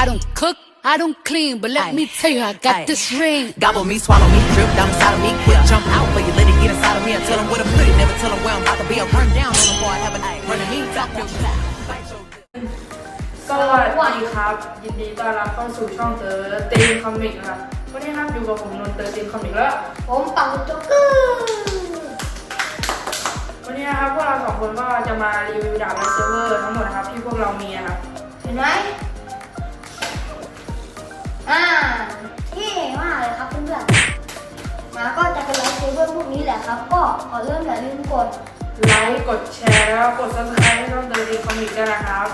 I don't cook, I don't clean, but let Aye. me tell you, I got Aye. this ring. Gobble me, swallow me, drip down inside of me, quick jump out for you, let it get inside of me and tell them where to put it. Never tell them where I'm about to be. I'll run down on them before I have a night. Running me, top your bite your สวัสดีครับ ยินดีต้อนรับเข้าสู่ช่องเตอร์ตีมคอมิกนะครับวันนี้ครับอยู่กับผมนนท์เตอร์ตีมคอมิกแล้วผมปังโจ๊กเกอร์วันนี้นะครับพวกเราสองคนก็จะมารีวิวดาบไลท์เซเวอร์ทั้งหมดนะครับที่พวกเรามีนะครับเห็นไหม อ่าเท่มากเลยครับเพื่อนๆมาก็จะเป็นไลฟ์เซเวอร์พวกนี้แหละครับ ก็ขอเริ่มอย่าลืมกดไลค์กดแชร์แล้วกดซับสไครต์ให้ช่องเตอร์ตีมคอมิกด้วยนะครับ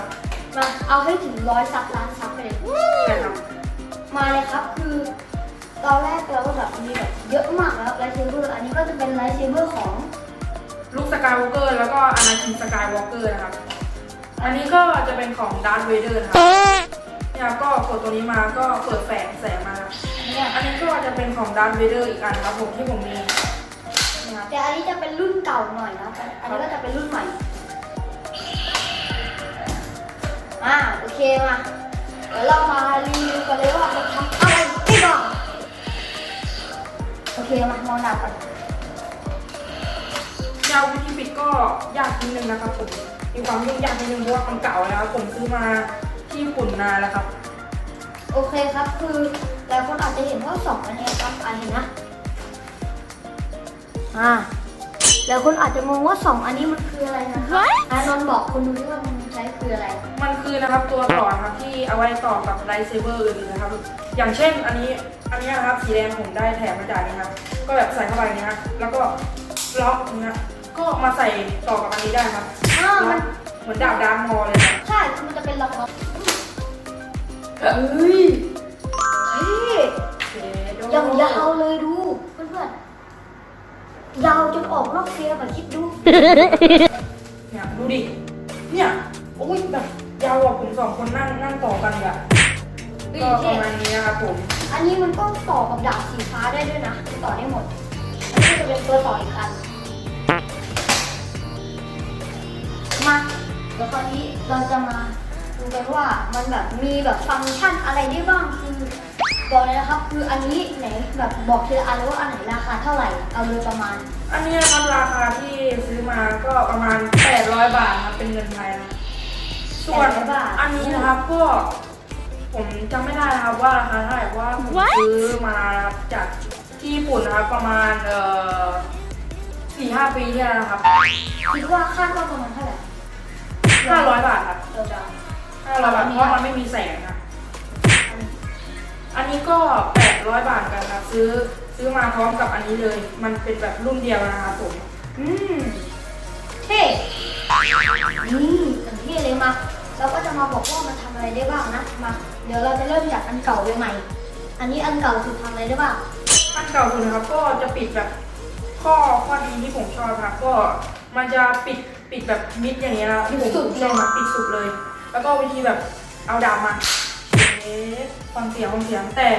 มาเอาให้ถึงร้อยซับล้านซับไปเลยใช่ครับมาเลยครับคือตอนแรกเราก็แบบมีแบบเยอะมากแล้วไลฟ์เซเวอร์อันนี้ก็จะเป็นไลฟ์เซเวอร์ของลูกสกายวอล์กเกอร์แล้วก็อนาคินสกายวอล์กเกอร์นะครับ อันนี้ก็จะเป็นของดาร์ธเวเดอร์นะครับ เนี่ยครับก็กดตัวนี้มาก็เปิดแสงแสงมาครับเนี่ยอันนี้ก็จะเป็นของดาร์ธเวเดอร์อีกอันครับผมที่ผมมีนะครับ แต่อันนี้จะเป็นรุ่นเก่าหน่อยนะแต่อันนี้ก็จะเป็นรุ่นใหม่ อ่าโอเคมาเดี๋ยวเรามารีวิวกันเลยว่ามันทำอะไรได้บ้างโอเคมามองดาบก่อนยาววิธีปิดก็ยากนิดนึงนะครับผมมีความยุ่งยากนิดนึงเพราะว่ามันเก่าแล้วผมซื้อมา ที่ญี่ปุ่นนานแล้วครับ โอเคครับ คือหลายคนอาจจะเห็นว่าสองอันเนี้ยครับอ่าเห็นนะอ่าหลายคนอาจจะงงว่าสองอันนี้มันคืออะไรนะครับอานนท์บอกคนดูที่ว่ามันใช้คืออะไร มันคือนะครับตัวต่อนะครับที่เอาไว้ต่อกับไลท์เซเบอร์อื่นๆนะครับ อย่างเช่นอันนี้อันนี้นะครับสีแดงผมได้แถมมาจากนี้ครับก็แบบใส่เข้าไปอย่างนี้ครับแล้วก็ล็อกอย่างนี้ครับก็มาใส่ต่อกับอันนี้ได้ครับอ่ามัน เหมือนดาบดามมอเลยครับ ใช่คือมันจะเป็นล็อกล็อก เฮ้ยเฮ้ยโอเคโดยังยาวเลยดูเพื่อนๆยาวจนออกนอกเฟียแบบคิดดู เนี่ยดูดิ เนี่ย โอ้ยแบบยาวกว่าผมสองคนนั่งนั่งต่อกันเลยอะเฮ้ยก็ปเท่ระมาณนี้นะครับผม อันนี้มันก็ต่อกับดาบสีฟ้าได้ด้วยนะมันต่อได้หมดอันนี้ก็จะเป็นตัวต่ออีกอันมาเดี๋ยวคราวนี้เราจะมา ดูกันว่ามันแบบมีแบบฟังก์ชันอะไรได้บ้างคือบอกเลยนะครับ คืออันนี้ไหนแบบบอกทีละอันเลยว่าอันไหนราคาเท่าไหร่เอาเลยประมาณ อันนี้นะครับราคาที่ซื้อมาก็ประมาณ 800 บาทครับเป็นเงินไทยนะส่วน800บาท อันนี้นะครับก็ ผมจำไม่ได้นะครับว่าราคาเท่าไหร่เพราะว่าผมซื้อมาจากที่ญี่ปุ่นนะครับประมาณเอ่อสี่ห้าปีที่แล้วนะครับคิดว่าคาดว่าประมาณเท่าไหร่ห้าร้อยบาทครับเราจะ ห้าร้อยบาทเพราะว่ามันไม่มีแสงนะอันนี้ก็แปดร้อยบาทกันครับซื้อซื้อมาพร้อมกับอันนี้เลย มันเป็นแบบรุ่นเดียวนะครับผม อืมเท่นี่สังเท่เลยมา เราก็จะมาบอกว่ามันทำอะไรได้บ้างนะ มา เดี๋ยวเราจะเริ่มจากอันเก่าไปใหม่ อันนี้อันเก่าสุดทำอะไรได้บ้าง อันเก่าสุดนะครับก็จะปิดแบบข้อข้อดีที่ผมชอบครับก็มันจะปิดปิดแบบมิดอย่างเงี้ยนะที่ผมสุดชอบครับปิดสุดเลย แล้วก็วิธีแบบเอาดาบมาเอ๊ะฟังเสียงฟังเสียง แต่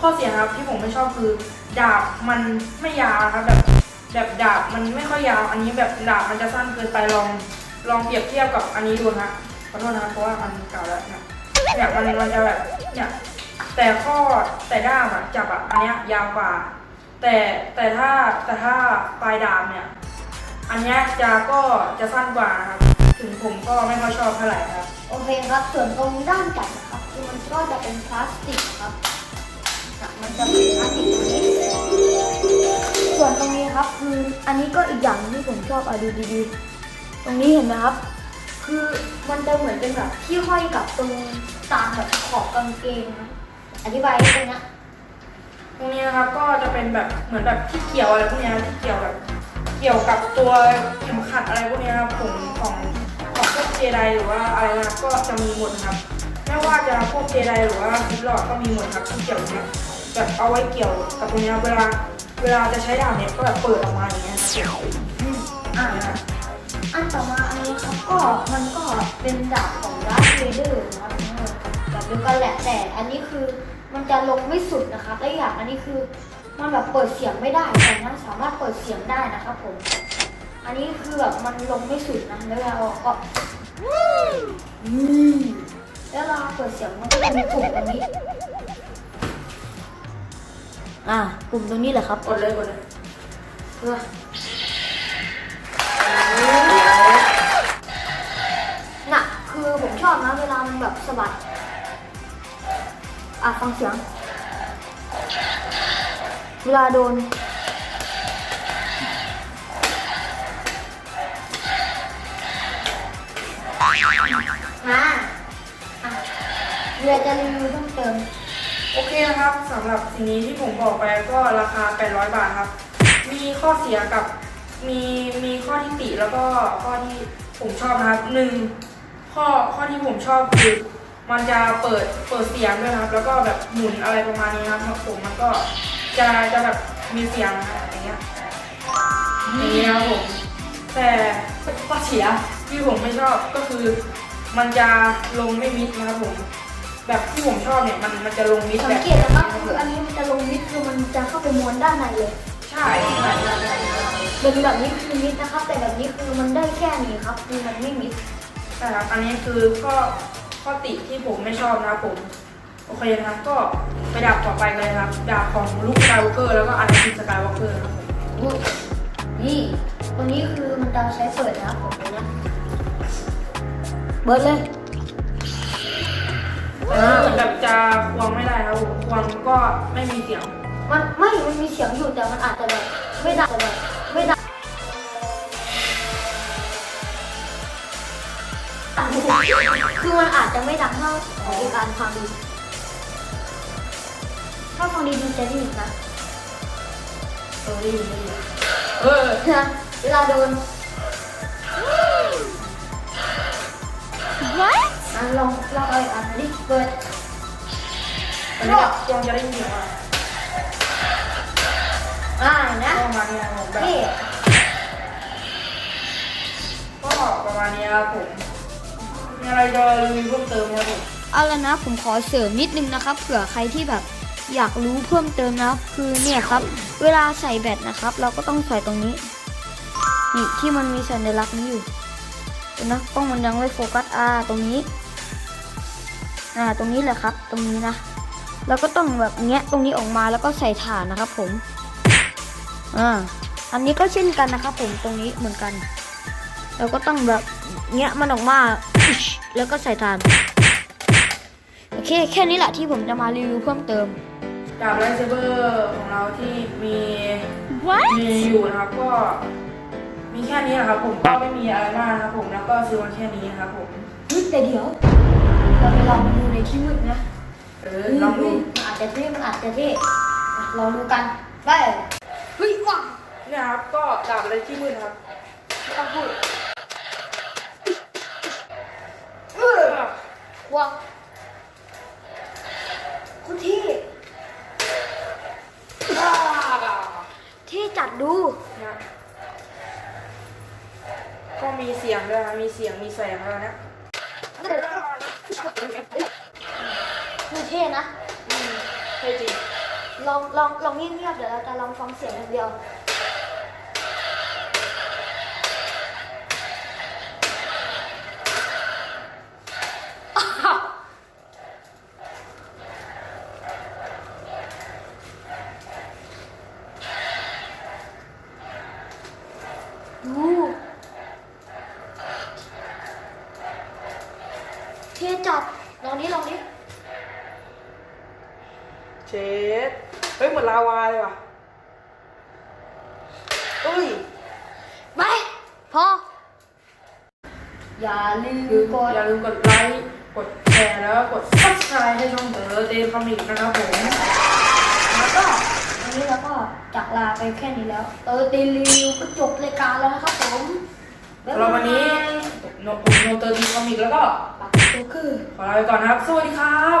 ข้อเสียครับที่ผมไม่ชอบคือ ดาบมันไม่ยาวครับแบบแบบดาบมันไม่ค่อยยาว อันนี้แบบดาบมันจะสั้นเกินไปลองลองเปรียบเทียบกับอันนี้ดูนะขอโทษนะครับเพราะว่ามันเก่าแล้วเนี่ยเนี่ยมันมันจะแบบเนี่ยแต่ข้อแต่ด้ามอะจับอะอันเนี้ยยาวกว่า แต่แต่ถ้าแต่ถ้าปลายดาบเนี่ยอันเนี้ยจะก็จะสั้นกว่านะครับ ถึงผมก็ไม่ค่อยชอบเท่าไหร่ครับ โอเคครับ ส่วนตรงด้านจับนะครับคือมันก็จะเป็นพลาสติกครับจับมันจะเป็นพลาสติกตรงนี้ส่วนตรงนี้ครับคืออันนี้ก็อีกอย่างที่ผมชอบอะดูดีๆ ตรงนี้เห็นไหมครับ คือมันจะเหมือนเป็นแบบที่ห้อยกับตรงตามแบบขอบกางเกงนะอธิบายได้ไหมนะตรงนี้นะครับก็จะเป็นแบบเหมือนแบบที่เกี่ยวอะไรพวกเนี้ยที่เกี่ยวแบบเกี่ยวกับตัวเข็มขัดอะไรพวกเนี้ยครับผมของ ของพวกเจไดหรือว่าอะไรนะครับก็จะมีหมดนะครับ ไม่ว่าจะพวกเจไดหรือว่าฟิลลอดก็มีหมดครับที่เกี่ยวนี้ยแบบเอาไว้เกี่ยวกับตรงนี้เวลาเวลาจะใช้ดาบเนี่ยก็แบบเปิดออกมาอย่างเงี้ยอืมอ่านะครับอันต่อมาอันนี้ครับก็มันก็เป็นดาบของดาร์ธเวเดอร์นะครับแบบเดียวกันแหละแต่อันนี้คือมันจะลงไม่สุดนะครับและอย่างอันนี้คือมันแบบเปิดเสียงไม่ได้แต่นั้นสามารถเปิดเสียงได้นะครับผม อันนี้คือแบบมันลงไม่สุดนะแล้วเวลาก็แล้วเราเปิดเสียงมันก็จะมีปุ่มตรงนี้ อ่าปุ่มตรงนี้แหละครับกดเลยกดเลยเพื่อน่ะคือผมชอบนะเวลามันแบบสะบัด อะฟังเสียง เวลาโดน มาอะเรือจะรีวิวเพิ่มเติมโอเคนะครับสำหรับสิ่งนี้ที่ผมบอกไปก็ราคา 800 บาทครับ มีข้อเสียกับมีมีข้อที่ติแล้วก็ข้อที่ผมชอบนะครับหนึ่งข้อข้อที่ผมชอบคือมันจะเปิดเปิดเสียงด้วยนะครับ แล้วก็แบบหมุนอะไรประมาณนี้ครับผมมันก็จะจะแบบมีเสียงนะครับอย่างเงี้ยอย่างนี้นะครับผมแต่ข้อเสีย ที่ผมไม่ชอบก็คือมันจะลงไม่มิดนะครับผมแบบที่ผมชอบเนี่ยมันมันจะลงมิดสัแบงบเกตนะครับคืออันนี้มันจะลงมิดคือมันจะเข้าไปม้วนด้านในเลยใช่ใช่ใช่ใช่เป็นแบบนี้คือมิดนะครับ แต่แบบนี้คือมันได้แค่นี้ครับ คือมันไม่มิดใช่ครับอันนี้คือข้อข้อติที่ผมไม่ชอบนะครับผม โอเคนะครับก็ไปดาบต่อไปเลยครับดาบของลูกสกายวอล์กเกอร์แล้วก็อาร์ติสกายวอล์กเกอร์ครับผมอุ๊ยนี่ตัวนี้คือมันจะใช้เปิดนะครับผมดูนะ เบิร์ดเลยแต่ถ้าเกิดแบบจะควงไม่ได้ครับผมควงก็ไม่มีเสียง มันไม่มันมีเสียงอยู่แต่มันอาจจะแบบไม่ดังแต่แบบไม่ดังคือมันอาจจะไม่ดังเท่าของอีกการฟังดีถ้าฟังดีๆจะได้ยินนะเออได้ยินได้ยินเออนะเวลาโดน อะลองลองเอาอีกอันนี้เปิดแต่เนี่ยควงจะได้ยินเสียงอะไรอ่าเห็นนะก็ประมาณนี้ครับผมแบบนี่ก็ประมาณนี้ครับผมมีอะไรจะรีวิวเพิ่มเติมไหมครับผมเอาละนะผมขอเสริมนิดนึงนะครับ เผื่อใครที่แบบอยากรู้เพิ่มเติมนะครับ คือเนี่ยครับ เวลาใส่แบตนะครับ เราก็ต้องใส่ตรงนี้นี่ที่มันมีสัญลักษณ์นี้อยู่เห็นนะกล้องมันยังไม่โฟกัสอ่าตรงนี้ อ่าตรงนี้แหละครับ ตรงนี้นะแล้วก็ต้องแบบเงี้ยตรงนี้ออกมาแล้วก็ใส่ถ่านนะครับ ผมอ่าอันนี้ก็เช่นกันนะครับ ผมตรงนี้เหมือนกัน เราก็ต้องแบบเงี้ยมันออกมาอิ๊ชแล้วก็ใส่ถ่านโอเคแค่นี้แหละที่ผมจะมารีวิวเพิ่มเติมดาบไลท์เซเบอร์ของเราที่มี What? มีอยู่นะครับก็มีแค่นี้นะครับผมก็ไม่มีอะไรมากนะครับผมแล้วก็ซื้อมาแค่นี้นะครับผมเฮ้ยแต่เดี๋ยว เราไปลองดูในที่มืดนะเออลองดูมันอาจจะเท่มันอาจจะเท่อะลองดูกันไปเฮ้ยว้าวเนี่ยครับก็ดาบอะไรที่มืดนะครับไม่ต้องพูดเออว้าวคุณที่เที่จัดดูเนี่ยก็มีเสียงด้วยนะมีเสียงมีแสงแล้วนะ คือเท่นะ อืมใช่จริง ลองลองลองเงียบๆเดี๋ยวเราจะลองฟังเสียงอย่างเดียว จัดลองนี้ลองนี้เชดเฮ้ยเหมือนลาวาเลยว่ะเอ้ยไปพอ อย่าลืมคือกดอย่าลืมกดไลค์กดแชร์แล้วก็กด subscribe ให้ช่องเต๋อเดย์คอมิกนะครับผมแล้วก็วันนี้เราก็จากลาไปแค่นี้แล้ว เออตีรีวิวก็จบรายการแล้วนะครับผมบ๊าย สำหรับาบวันนี้ยโนผมโนเตอร์ดีคอมิกแล้วก็ปักโจ๊กเกอร์ขอลาไปก่อนนะครับ สวัสดีครับบ